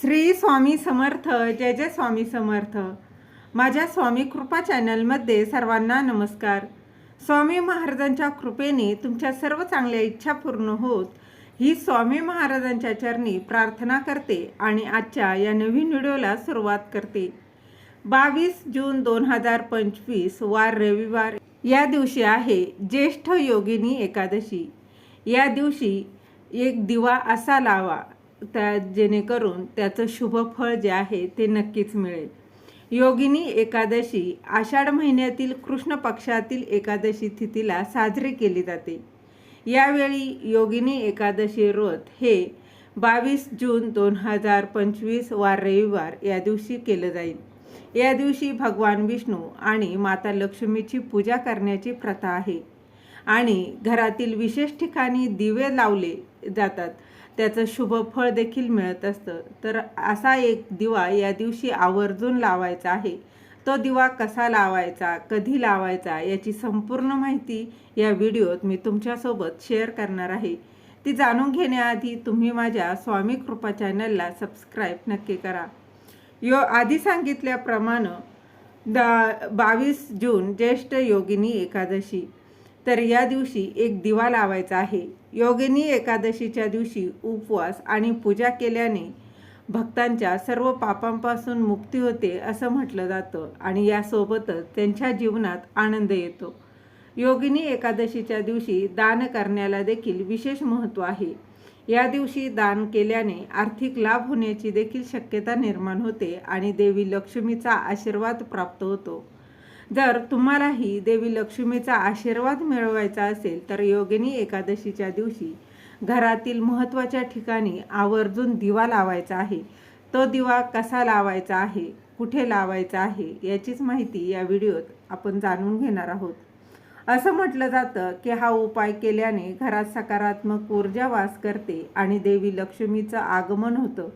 श्री स्वामी समर्थ जय जय स्वामी समर्थ. माझ्या स्वामी कृपा चॅनलमध्ये सर्वांना नमस्कार. स्वामी महाराजांच्या कृपेने तुमच्या सर्व चांगल्या इच्छा पूर्ण होत ही स्वामी महाराजांच्या चरणी प्रार्थना करते आणि आजच्या या नवीन व्हिडिओला सुरुवात करते. बावीस जून दोन हजार पंचवीस वार रविवार. या दिवशी आहे ज्येष्ठ योगिनी एकादशी. या दिवशी एक दिवा असा लावा. त्या जेणेकरून त्याचं शुभ फळ जे आहे ते नक्कीच मिळेल. योगिनी एकादशी आषाढ महिन्यातील कृष्ण पक्षातील एकादशी तिथीला साजरी केली जाते. यावेळी योगिनी एकादशी व्रत हे बावीस जून दोन हजार पंचवीस वार रविवार या दिवशी केलं जाईल. या दिवशी भगवान विष्णू आणि माता लक्ष्मीची पूजा करण्याची प्रथा आहे. आणि घरातील विशेष ठिकाणी दिवे लावले जातात. त्याचं शुभ फळ देखील मिळत असतं. तर असा एक दिवा या दिवशी आवर्जून लावायचा आहे. तो दिवा कसा लावायचा कधी लावायचा याची संपूर्ण माहिती या व्हिडिओत मी तुमच्यासोबत शेअर करणार आहे. ती जाणून घेण्याआधी तुम्ही माझ्या स्वामी कृपा चॅनलला सबस्क्राईब नक्की करा. यो आधी सांगितल्याप्रमाणे दा बावीस जून ज्येष्ठ योगिनी एकादशी. तर या दिवशी एक दिवा लावायचा आहे. योगिनी एकादशीच्या दिवशी उपवास आणि पूजा केल्याने भक्तांच्या सर्व पापांपासून मुक्ती होते असं म्हटलं जातं आणि यासोबतच त्यांच्या जीवनात आनंद येतो. योगिनी एकादशीच्या दिवशी दान करण्याला देखील विशेष महत्त्व आहे. या दिवशी दान केल्याने आर्थिक लाभ होण्याची देखील शक्यता निर्माण होते आणि देवी लक्ष्मीचा आशीर्वाद प्राप्त होतो. जर तुम्हालाही देवी लक्ष्मीचा आशीर्वाद मिळवायचा असेल तर योगिनी एकादशीच्या दिवशी घरातील महत्त्वाच्या ठिकाणी आवर्जून दिवा लावायचा आहे. तो दिवा कसा लावायचा आहे? कुठे लावायचा आहे? याचीच माहिती या व्हिडिओत आपण जाणून घेणार आहोत. असं म्हटलं जातं की हा उपाय केल्याने घरात सकारात्मक ऊर्जा वास करते आणि देवी लक्ष्मीचं आगमन होतं.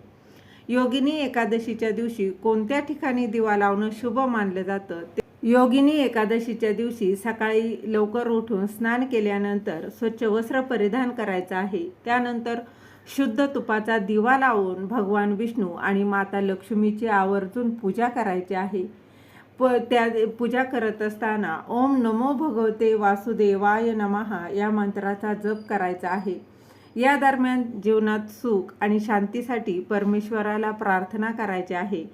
योगिनी एकादशीच्या दिवशी कोणत्या ठिकाणी दिवा लावणं शुभ मानलं जातं ते योगिनी एकादशीच्या दिवशी सकाळी लवकर उठून स्नान केल्यानंतर स्वच्छ वस्त्र परिधान करायचं आहे. त्यानंतर शुद्ध तुपाचा दिवा लावून भगवान विष्णू आणि माता लक्ष्मीची आवर्जून पूजा करायची आहे. प त्या पूजा करत असताना ओम नमो भगवते वासुदेवाय नमहा या मंत्राचा जप करायचा आहे. या दरम्यान जीवनात सुख आणि शांतीसाठी परमेश्वराला प्रार्थना करायची आहे.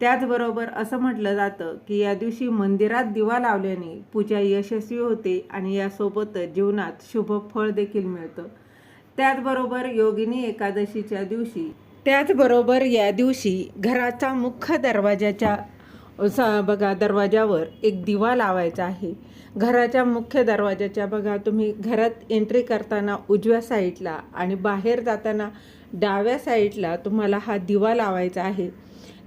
त्याचबरोबर असं म्हटलं जातं की या दिवशी मंदिरात दिवा लावल्याने पूजा यशस्वी होते आणि यासोबतच जीवनात शुभ फळ देखील मिळतं. त्याचबरोबर योगिनी एकादशीच्या दिवशी त्याचबरोबर या दिवशी घराचा मुख्य दरवाजाच्या बघा दरवाजावर एक दिवा लावायचा आहे. घराच्या मुख्य दरवाजाच्या बघा तुम्ही घरात एंट्री करताना उजव्या साईडला आणि बाहेर जाताना डाव्या साईडला तुम्हाला हा दिवा लावायचा आहे.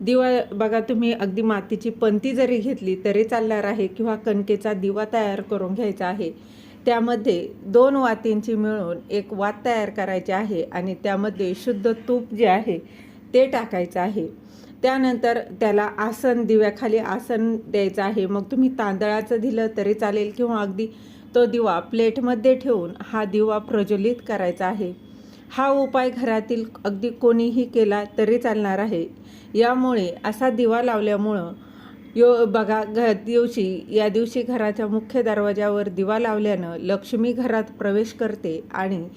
दिवा बघा तुम्ही अगदी मातीची पंती जरी घेतली तरी चालणार आहे किंवा कणकेचा दिवा तयार करून घ्यायचा आहे. त्यामध्ये दोन वातींची मिळून एक वात तयार करायची आहे आणि त्यामध्ये शुद्ध तूप जे आहे ते टाकायचं आहे. त्यानंतर त्याला आसन दिव्याखाली आसन द्यायचं आहे. मग तुम्ही तांदळाचं दिलं तरी चालेल किंवा अगदी तो दिवा प्लेटमध्ये ठेवून हा दिवा प्रज्वलित करायचा आहे. हा उपाय घरातील अगदी कोणीही केला तरी चालणार आहे. यामुळे असा दिवा लावल्यामुळं यो बघा घ दिवशी या दिवशी घराच्या मुख्य दरवाजावर दिवा लावल्यानं लक्ष्मी घरात प्रवेश करते आणि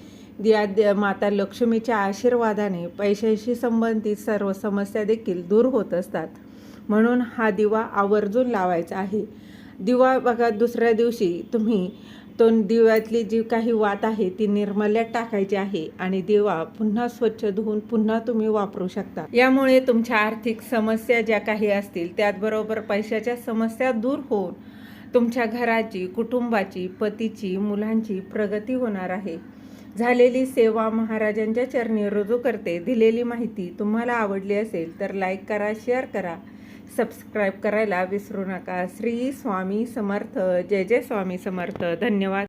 या द- माता लक्ष्मीच्या आशीर्वादाने पैशाशी संबंधित सर्व समस्या देखील दूर होत असतात. म्हणून हा दिवा आवर्जून लावायचा आहे. दिवा बघा दुसऱ्या दिवशी तुम्ही तो दिव्यातली जी काही वात आहे ती निर्मल्यात टाकायची आहे आणि दिवा पुन्हा स्वच्छ धुवून पुन्हा तुम्ही वापरू शकता. यामुळे तुमच्या आर्थिक समस्या ज्या काही असतील त्याचबरोबर पैशाच्या समस्या दूर होऊन तुमच्या घराची कुटुंबाची पतीची मुलांची प्रगती होणार आहे. झालेली सेवा महाराजांच्या चरणी रुजू करते. दिलेली माहिती तुम्हाला आवडली असेल तर लाईक करा शेअर करा. सबस्क्राईब करायला विसरू नका. श्री स्वामी समर्थ. जय जय स्वामी समर्थ. धन्यवाद.